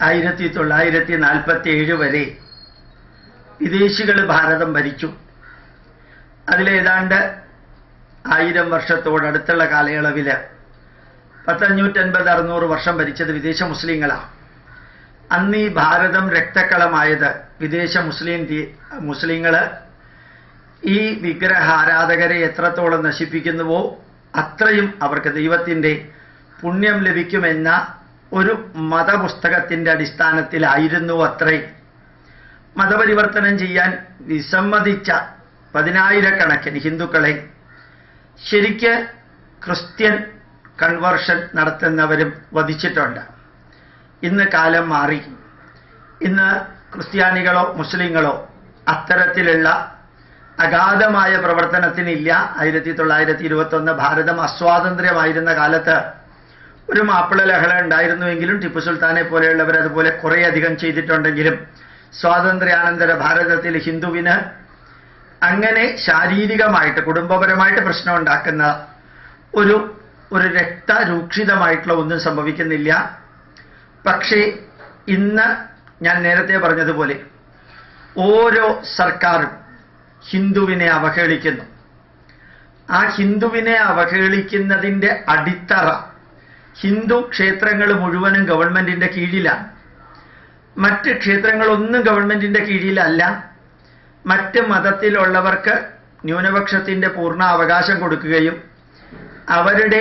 ആയിരത്തി തൊള്ളായിരത്തി നാൽപ്പത്തി ഏഴ് വരെ വിദേശികൾ ഭാരതം ഭരിച്ചു. അതിലേതാണ്ട് ആയിരം വർഷത്തോടടുത്തുള്ള കാലയളവിൽ പത്തഞ്ഞൂറ്റൻപത് അറുന്നൂറ് വർഷം ഭരിച്ചത് വിദേശ മുസ്ലിങ്ങളാണ് അന്ന് ഈ ഭാരതം രക്തക്കളമായത് വിദേശ മുസ്ലിം മുസ്ലിങ്ങൾ ഈ വിഗ്രഹാരാധകരെ എത്രത്തോളം നശിപ്പിക്കുന്നുവോ അത്രയും അവർക്ക് ദൈവത്തിന്റെ പുണ്യം ലഭിക്കുമെന്ന ഒരു മതപുസ്തകത്തിന്റെ അടിസ്ഥാനത്തിലായിരുന്നു അത്രയും മതപരിവർത്തനം ചെയ്യാൻ വിസമ്മതിച്ച പതിനായിരക്കണക്കിന് ഹിന്ദുക്കളെ ശരിക്ക് ക്രിസ്ത്യൻ കൺവേർഷൻ നടത്തുന്നവരും വധിച്ചിട്ടുണ്ട്. ഇന്ന് കാലം മാറി. ഇന്ന് ക്രിസ്ത്യാനികളോ മുസ്ലിങ്ങളോ അത്തരത്തിലുള്ള അഗാധമായ പ്രവർത്തനത്തിനില്ല. ആയിരത്തി തൊള്ളായിരത്തി ഇരുപത്തൊന്ന് ഭാരതം അസ്വാതന്ത്ര്യമായിരുന്ന കാലത്ത് ഒരു മാപ്പിള ലഹള ഉണ്ടായിരുന്നുവെങ്കിലും ടിപ്പു സുൽത്താനെ പോലെയുള്ളവർ അതുപോലെ കുറേയധികം ചെയ്തിട്ടുണ്ടെങ്കിലും സ്വാതന്ത്ര്യാനന്തര ഭാരതത്തിൽ ഹിന്ദുവിന് അങ്ങനെ ശാരീരികമായിട്ട് കുടുംബപരമായിട്ട് പ്രശ്നം ഉണ്ടാക്കുന്ന ഒരു ഒരു രക്തരൂക്ഷിതമായിട്ടുള്ള ഒന്നും സംഭവിക്കുന്നില്ല. പക്ഷേ ഇന്ന് ഞാൻ നേരത്തെ പറഞ്ഞതുപോലെ ഓരോ സർക്കാരും ഹിന്ദുവിനെ അവഹേളിക്കുന്നു. ആ ഹിന്ദുവിനെ അവഹേളിക്കുന്നതിന്റെ അടിത്തറ ഹിന്ദു ക്ഷേത്രങ്ങൾ മുഴുവനും ഗവൺമെന്റിന്റെ കീഴിലാണ്. മറ്റ് ക്ഷേത്രങ്ങളൊന്നും ഗവൺമെന്റിന്റെ കീഴിലല്ല. മറ്റ് മതത്തിലുള്ളവർക്ക് ന്യൂനപക്ഷത്തിന്റെ പൂർണ അവകാശം കൊടുക്കുകയും അവരുടെ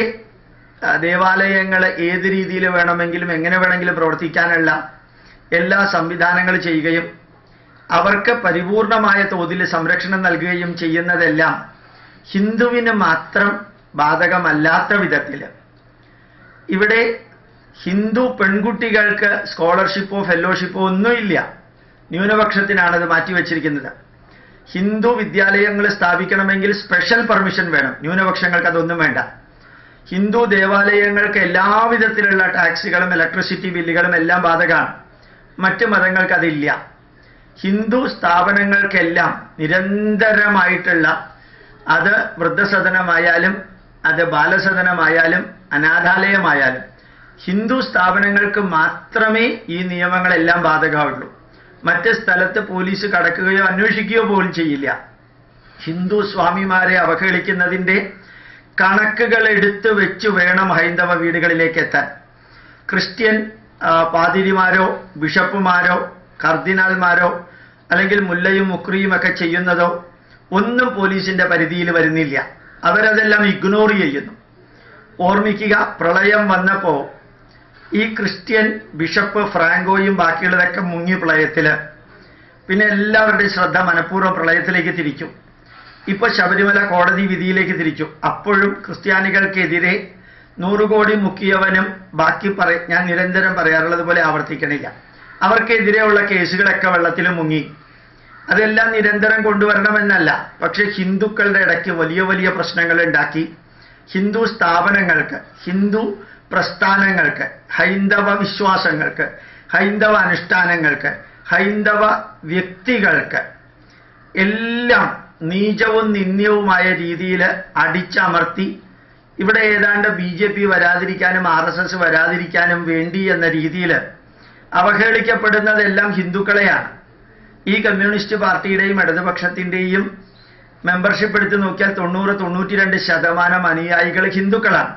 ദേവാലയങ്ങൾ ഏത് രീതിയിൽ വേണമെങ്കിലും എങ്ങനെ വേണമെങ്കിലും പ്രവർത്തിക്കാനുള്ള എല്ലാ സംവിധാനങ്ങളും ചെയ്യുകയും അവർക്ക് പരിപൂർണമായ തോതിൽ സംരക്ഷണം നൽകുകയും ചെയ്യുന്നതെല്ലാം ഹിന്ദുവിന് മാത്രം ബാധകമല്ലാത്ത വിധത്തിൽ ഇവിടെ ഹിന്ദു പെൺകുട്ടികൾക്ക് സ്കോളർഷിപ്പോ ഫെല്ലോഷിപ്പോ ഒന്നുമില്ല. ന്യൂനപക്ഷത്തിനാണത് മാറ്റിവെച്ചിരിക്കുന്നത്. ഹിന്ദു വിദ്യാലയങ്ങൾ സ്ഥാപിക്കണമെങ്കിൽ സ്പെഷ്യൽ പെർമിഷൻ വേണം. ന്യൂനപക്ഷങ്ങൾക്ക് അതൊന്നും വേണ്ട. ഹിന്ദു ദേവാലയങ്ങൾക്ക് എല്ലാവിധത്തിലുള്ള ടാക്സുകളും ഇലക്ട്രിസിറ്റി ബില്ലുകളും എല്ലാം ബാധകമാണ്. മറ്റ് മതങ്ങൾക്ക് അതില്ല. ഹിന്ദു സ്ഥാപനങ്ങൾക്കെല്ലാം നിരന്തരമായിട്ടുള്ള അത് വൃദ്ധസദനമായാലും അത് ബാലസദനമായാലും അനാഥാലയമായാലും ഹിന്ദു സ്ഥാപനങ്ങൾക്ക് മാത്രമേ ഈ നിയമങ്ങളെല്ലാം ബാധകമുള്ളൂ മറ്റ് സ്ഥലത്ത് പോലീസ് കടക്കുകയോ അന്വേഷിക്കുകയോ പോലും ചെയ്യില്ല. ഹിന്ദു സ്വാമിമാരെ അവഹേളിക്കുന്നതിന്റെ കണക്കുകൾ എടുത്തു വെച്ച് വേണം ഹൈന്ദവ വീടുകളിലേക്ക് എത്താൻ. ക്രിസ്ത്യൻ പാതിരിമാരോ ബിഷപ്പുമാരോ കർദിനാൾമാരോ അല്ലെങ്കിൽ മുല്ലയും മുക്രിയും ഒക്കെ ചെയ്യുന്നതോ ഒന്നും പോലീസിന്റെ പരിധിയിൽ വരുന്നില്ല. അവരതെല്ലാം ഇഗ്നോർ ചെയ്യുന്നു. ഓർമ്മിക്കുക പ്രളയം വന്നപ്പോ ഈ ക്രിസ്ത്യൻ ബിഷപ്പ് ഫ്രാങ്കോയും ബാക്കിയുള്ളതൊക്കെ മുങ്ങി പ്രളയത്തിൽ. പിന്നെ എല്ലാവരുടെയും ശ്രദ്ധ മനഃപൂർവം പ്രളയത്തിലേക്ക് തിരിച്ചു. ഇപ്പൊ ശബരിമല കോടതി വിധിയിലേക്ക് തിരിച്ചു. അപ്പോഴും ക്രിസ്ത്യാനികൾക്കെതിരെ നൂറുകോടി മുക്കിയവനും ബാക്കി പറ ഞാൻ നിരന്തരം പറയാറുള്ളത് പോലെ ആവർത്തിക്കണില്ല. അവർക്കെതിരെയുള്ള കേസുകളൊക്കെ വെള്ളത്തിൽ മുങ്ങി. അതെല്ലാം നിരന്തരം കൊണ്ടുവരണമെന്നല്ല. പക്ഷെ ഹിന്ദുക്കളുടെ ഇടയ്ക്ക് വലിയ വലിയ പ്രശ്നങ്ങൾ ഉണ്ടാക്കി. ഹിന്ദു സ്ഥാപനങ്ങൾക്ക് ഹിന്ദു പ്രസ്ഥാനങ്ങൾക്ക് ഹൈന്ദവ വിശ്വാസങ്ങൾക്ക് ഹൈന്ദവ അനുഷ്ഠാനങ്ങൾക്ക് ഹൈന്ദവ വ്യക്തികൾക്ക് എല്ലാം നീചവും നിന്ദ്യവുമായ രീതിയിൽ അടിച്ചമർത്തി ഇവിടെ ഏതാണ്ട് ബി ജെ പി വരാതിരിക്കാനും ആർ എസ് എസ് വരാതിരിക്കാനും വേണ്ടി എന്ന രീതിയിൽ അവഹേളിക്കപ്പെടുന്നതെല്ലാം ഹിന്ദുക്കളെയാണ്. ഈ കമ്മ്യൂണിസ്റ്റ് പാർട്ടിയുടെയും ഇടതുപക്ഷത്തിന്റെയും മെമ്പർഷിപ്പ് എടുത്ത് നോക്കിയാൽ തൊണ്ണൂറ് തൊണ്ണൂറ്റി രണ്ട് ശതമാനം അനുയായികൾ ഹിന്ദുക്കളാണ്.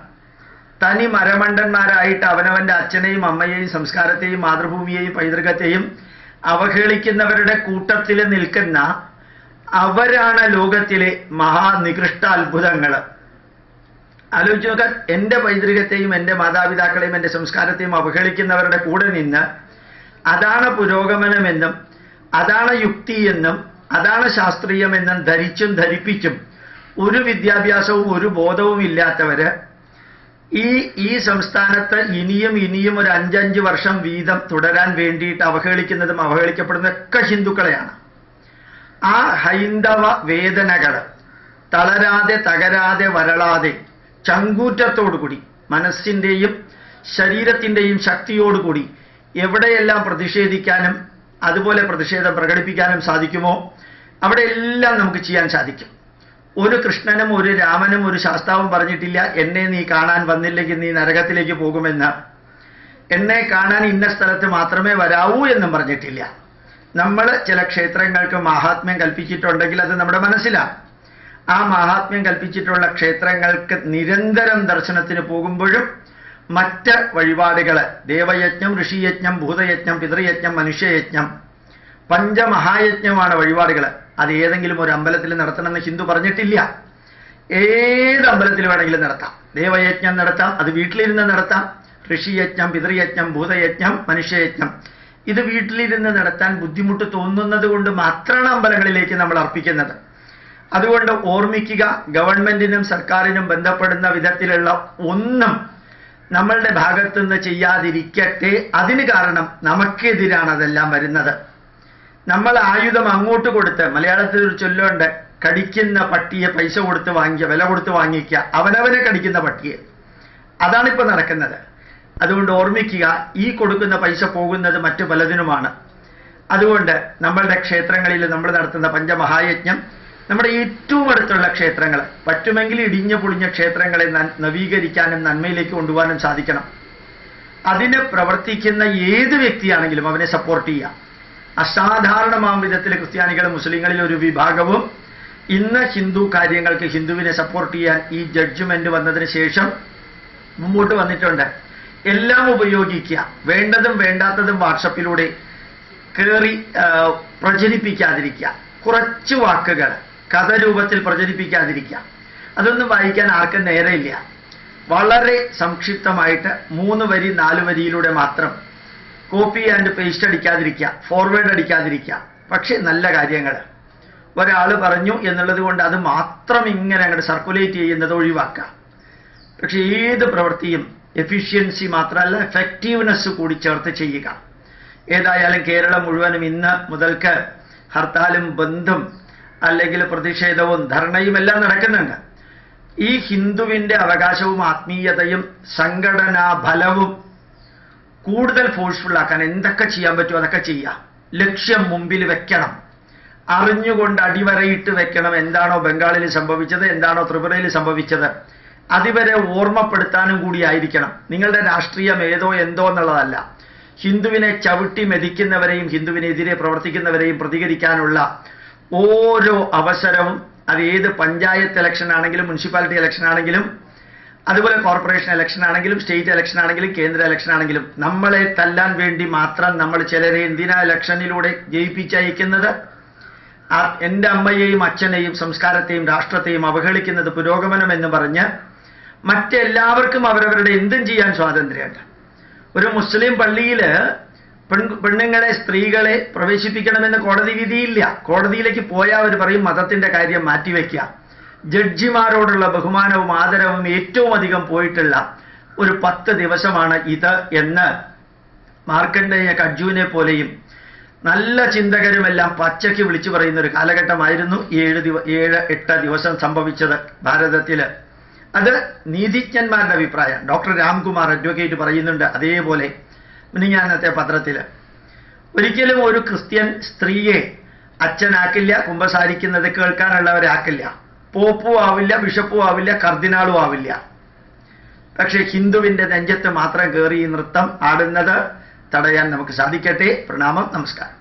തനി മരമണ്ടന്മാരായിട്ട് അവനവന്റെ അച്ഛനെയും അമ്മയെയും സംസ്കാരത്തെയും മാതൃഭൂമിയെയും പൈതൃകത്തെയും അവഹേളിക്കുന്നവരുടെ കൂട്ടത്തിൽ നിൽക്കുന്ന അവരാണ് ലോകത്തിലെ മഹാനികൃഷ്ട അത്ഭുതങ്ങൾ ആലോചിച്ച് നോക്കാൻ എന്റെ പൈതൃകത്തെയും എന്റെ മാതാപിതാക്കളെയും എന്റെ സംസ്കാരത്തെയും അവഹേളിക്കുന്നവരുടെ കൂടെ നിന്ന് അതാണ് പുരോഗമനമെന്നും അതാണ് യുക്തി എന്നും അതാണ് ശാസ്ത്രീയമെന്നും ധരിച്ചും ധരിപ്പിച്ചും ഒരു വിദ്യാഭ്യാസവും ഒരു ബോധവും ഇല്ലാത്തവര് ഈ ഈ സംസ്ഥാനത്ത് ഇനിയും ഇനിയും ഒരു അഞ്ചഞ്ച് വർഷം വീതം തുടരാൻ വേണ്ടിയിട്ട് അവഹേളിക്കുന്നതും അവഹേളിക്കപ്പെടുന്നതൊക്കെ ഹിന്ദുക്കളെയാണ്. ആ ഹൈന്ദവ വേദനകൾ തളരാതെ തകരാതെ വരളാതെ ചങ്കൂറ്റത്തോടുകൂടി മനസ്സിന്റെയും ശരീരത്തിന്റെയും ശക്തിയോടുകൂടി എവിടെയെല്ലാം പ്രതിഷേധിക്കാനും അതുപോലെ പ്രതിഷേധം പ്രകടിപ്പിക്കാനും സാധിക്കുമോ? അവിടെ എല്ലാം നമുക്ക് ചെയ്യാൻ സാധിക്കും. ഒരു കൃഷ്ണനും ഒരു രാമനും ഒരു ശാസ്താവും പറഞ്ഞിട്ടില്ല എന്നെ നീ കാണാൻ വന്നില്ലെങ്കിൽ നീ നരകത്തിലേക്ക് പോകുമെന്ന്. എന്നെ കാണാൻ ഇന്ന സ്ഥലത്ത് മാത്രമേ വരാവൂ എന്നും പറഞ്ഞിട്ടില്ല. നമ്മൾ ചില ക്ഷേത്രങ്ങൾക്ക് മഹാത്മ്യം കൽപ്പിച്ചിട്ടുണ്ടെങ്കിൽ അത് നമ്മുടെ മനസ്സിലാണ്. ആ മഹാത്മ്യം കൽപ്പിച്ചിട്ടുള്ള ക്ഷേത്രങ്ങൾക്ക് നിരന്തരം ദർശനത്തിന് പോകുമ്പോഴും മറ്റ് വഴിപാടുകൾ ദേവയജ്ഞം ഋഷിയജ്ഞം ഭൂതയജ്ഞം പിതൃയജ്ഞം മനുഷ്യയജ്ഞം. പഞ്ചമഹായജ്ഞമാണ് വഴിപാടുകൾ അത് ഏതെങ്കിലും ഒരു അമ്പലത്തിൽ നടത്തണമെന്ന് ഹിന്ദു പറഞ്ഞിട്ടില്ല. ഏത് അമ്പലത്തിൽ വേണമെങ്കിലും നടത്താം. ദേവയജ്ഞം നടത്താം അത് വീട്ടിലിരുന്ന് നടത്താം. ഋഷിയജ്ഞം പിതൃയജ്ഞം ഭൂതയജ്ഞം മനുഷ്യയജ്ഞം. ഇത് വീട്ടിലിരുന്ന് നടത്താൻ ബുദ്ധിമുട്ട് തോന്നുന്നത് കൊണ്ട് മാത്രമാണ് അമ്പലങ്ങളിലേക്ക് നമ്മൾ അർപ്പിക്കുന്നത്. അതുകൊണ്ട് ഓർമ്മിക്കുക ഗവൺമെന്റിനും സർക്കാരിനും ബന്ധപ്പെടുന്ന വിധത്തിലുള്ള ഒന്നും നമ്മളുടെ ഭാഗത്തുനിന്ന് ചെയ്യാതിരിക്കട്ടെ. അതിന് കാരണം നമുക്കെതിരാണ് അതെല്ലാം വരുന്നത്. നമ്മൾ ആയുധം അങ്ങോട്ട് കൊടുത്ത് മലയാളത്തിൽ ഒരു ചൊല്ലുണ്ട് കടിക്കുന്ന പട്ടിയെ പൈസ കൊടുത്ത് വാങ്ങിക്കുക വില കൊടുത്ത് വാങ്ങിക്കുക അവനവനെ കടിക്കുന്ന പട്ടിയെ. അതാണിപ്പോൾ നടക്കുന്നത്. അതുകൊണ്ട് ഓർമ്മിക്കുക ഈ കൊടുക്കുന്ന പൈസ പോകുന്നത് മറ്റു പലതിനുമാണ്. അതുകൊണ്ട് നമ്മളുടെ ക്ഷേത്രങ്ങളിൽ നമ്മൾ നടത്തുന്ന പഞ്ചമഹായജ്ഞം നമ്മുടെ ഏറ്റവും അടുത്തുള്ള ക്ഷേത്രങ്ങൾ പറ്റുമെങ്കിൽ ഇടിഞ്ഞു പൊളിഞ്ഞ ക്ഷേത്രങ്ങളെ നവീകരിക്കാനും നന്മയിലേക്ക് കൊണ്ടുപോകാനും സാധിക്കണം. അതിന് പ്രവർത്തിക്കുന്ന ഏത് വ്യക്തിയാണെങ്കിലും അവനെ സപ്പോർട്ട് ചെയ്യാം അസാധാരണമാം വിധത്തിൽ ക്രിസ്ത്യാനികളും മുസ്ലിങ്ങളിൽ ഒരു വിഭാഗവും ഇന്ന് ഹിന്ദു കാര്യങ്ങൾക്ക് ഹിന്ദുവിനെ സപ്പോർട്ട് ചെയ്യാൻ ഈ ജഡ്ജ്മെന്റ് വന്നതിന് ശേഷം മുമ്പോട്ട് വന്നിട്ടുണ്ട്. എല്ലാം ഉപയോഗിക്കുക. വേണ്ടതും വേണ്ടാത്തതും വാട്സപ്പിലൂടെ കയറി പ്രചരിപ്പിക്കാതിരിക്കുക. കുറച്ച് വാക്കുകൾ കഥ രൂപത്തിൽ പ്രചരിപ്പിക്കാതിരിക്കുക. അതൊന്നും വായിക്കാൻ ആർക്കും നേരെയില്ല വളരെ സംക്ഷിപ്തമായിട്ട് മൂന്ന് വരി നാല് വരിയിലൂടെ മാത്രം കോപ്പി ആൻഡ് പേസ്റ്റ് അടിക്കാതിരിക്കുക ഫോർവേഡ് അടിക്കാതിരിക്കുക. പക്ഷേ നല്ല കാര്യങ്ങൾ. ഒരാൾ പറഞ്ഞു എന്നുള്ളത് കൊണ്ട് അത് മാത്രം ഇങ്ങനെ അങ്ങോട്ട് സർക്കുലേറ്റ് ചെയ്യുന്നത് ഒഴിവാക്കുക. പക്ഷെ ഏത് പ്രവൃത്തിയും എഫിഷ്യൻസി മാത്രമല്ല എഫക്റ്റീവ്നെസ് കൂടി ചേർത്ത് ചെയ്യുക. ഏതായാലും കേരളം മുഴുവനും ഇന്ന് മുതൽക്ക് ഹർത്താലും ബന്ധും അല്ലെങ്കിൽ പ്രതിഷേധവും ധർണയും എല്ലാം നടക്കുന്നുണ്ട്. ഈ ഹിന്ദുവിന്റെ അവകാശവും ആത്മീയതയും സംഘടനാ ഫലവും കൂടുതൽ ഫോഴ്സ്ഫുൾ ആക്കാൻ എന്തൊക്കെ ചെയ്യാൻ പറ്റുമോ അതൊക്കെ ചെയ്യാം. ലക്ഷ്യം മുമ്പിൽ വെക്കണം. അറിഞ്ഞുകൊണ്ട് അടിവരയിട്ട് വെക്കണം എന്താണോ ബംഗാളിൽ സംഭവിച്ചത് എന്താണോ ത്രിപുരയിൽ സംഭവിച്ചത്. അതിവരെ ഓർമ്മപ്പെടുത്താനും കൂടി ആയിരിക്കണം. നിങ്ങളുടെ രാഷ്ട്രീയം ഏതോ എന്തോ എന്നുള്ളതല്ല. ഹിന്ദുവിനെ ചവിട്ടി മെതിക്കുന്നവരെയും ഹിന്ദുവിനെതിരെ പ്രവർത്തിക്കുന്നവരെയും പ്രതികരിക്കാനുള്ള ഓരോ അവസരവും അത് ഏത് പഞ്ചായത്ത് ഇലക്ഷൻ ആണെങ്കിലും മുനിസിപ്പാലിറ്റി ഇലക്ഷൻ ആണെങ്കിലും അതുപോലെ കോർപ്പറേഷൻ ഇലക്ഷൻ ആണെങ്കിലും സ്റ്റേറ്റ് ഇലക്ഷൻ ആണെങ്കിലും കേന്ദ്ര ഇലക്ഷൻ ആണെങ്കിലും നമ്മളെ തല്ലാൻ വേണ്ടി മാത്രം നമ്മൾ ചിലരെ എന്തിനാ ഇലക്ഷനിലൂടെ ജയിപ്പിച്ചയക്കുന്നത് എന്റെ അമ്മയെയും അച്ഛനെയും സംസ്കാരത്തെയും രാഷ്ട്രത്തെയും അവഹേളിക്കുന്നത് പുരോഗമനം എന്ന് പറഞ്ഞ് മറ്റെല്ലാവർക്കും അവരവരുടെ എന്തും ചെയ്യാൻ സ്വാതന്ത്ര്യമുണ്ട്. ഒരു മുസ്ലിം പള്ളിയിൽ പെണ്ണുങ്ങളെ സ്ത്രീകളെ പ്രവേശിപ്പിക്കണമെന്ന് കോടതി വിധിയില്ല. കോടതിയിലേക്ക് പോയാൽ അവർ പറയും മതത്തിന്റെ കാര്യം മാറ്റിവെക്കുക. ജഡ്ജിമാരോടുള്ള ബഹുമാനവും ആദരവും ഏറ്റവും അധികം പോയിട്ടുള്ള ഒരു പത്ത് ദിവസമാണ് ഇത് എന്ന് മാർക്കണ്ഡേയ കജുവിനെ പോലെയും നല്ല ചിന്തകരുമെല്ലാം പച്ചയ്ക്ക് വിളിച്ചു പറയുന്ന ഒരു കാലഘട്ടമായിരുന്നു ഏഴ് ദിവ ഏഴ് എട്ട് ദിവസം സംഭവിച്ചത് ഭാരതത്തിൽ അത് നീതിജ്ഞന്മാരുടെ അഭിപ്രായം. ഡോക്ടർ രാംകുമാർ അഡ്വക്കേറ്റ് പറയുന്നുണ്ട് അതേപോലെ മിനിഞ്ഞാന്നത്തെ പത്രത്തിൽ ഒരിക്കലും ഒരു ക്രിസ്ത്യൻ സ്ത്രീയെ അച്ഛനാക്കില്ല കുമ്പസാരിക്കുന്നത് കേൾക്കാനുള്ളവരാക്കില്ല. പോപ്പും ആവില്ല ബിഷപ്പും ആവില്ല കർദിനാളും ആവില്ല. പക്ഷേ ഹിന്ദുവിന്റെ നെഞ്ചത്ത് മാത്രം കയറി നൃത്തം ആടുന്നത് തടയാൻ നമുക്ക് സാധിക്കട്ടെ. പ്രണാമം നമസ്കാരം.